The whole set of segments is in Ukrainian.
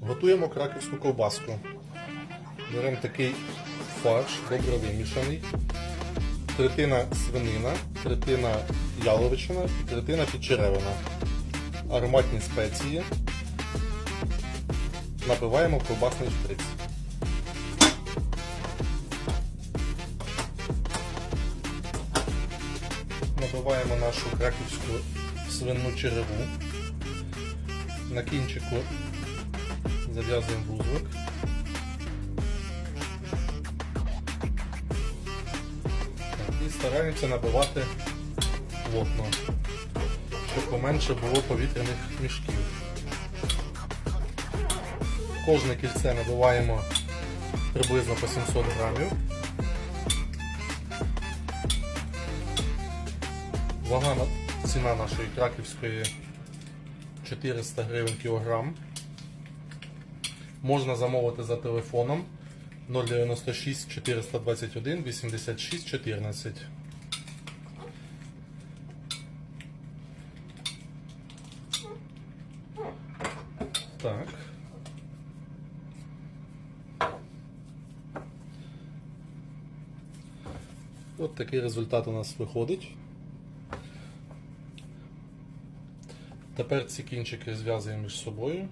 Готуємо краківську ковбаску. Беремо такий фарш, добре вимішаний. Третина свинина, третина яловичина і третина підчеревина. Ароматні спеції. Набиваємо ковбасний шприц. Набиваємо нашу краківську свинну череву. На кінчику зав'язуємо вузлик. І стараємося набивати плотно, щоб поменше було повітряних мішків. Кожне кільце набиваємо приблизно по 700 грамів. Вага ціна нашої краківської 400 гривень кілограм. Можна замовити за телефоном 096 421 86 14. Так. От такий результат у нас виходить. Тепер ці кінчики зв'язуємо між собою.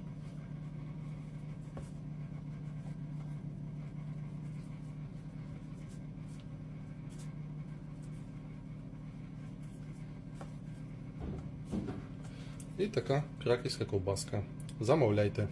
І така краківська ковбаска. Замовляйте.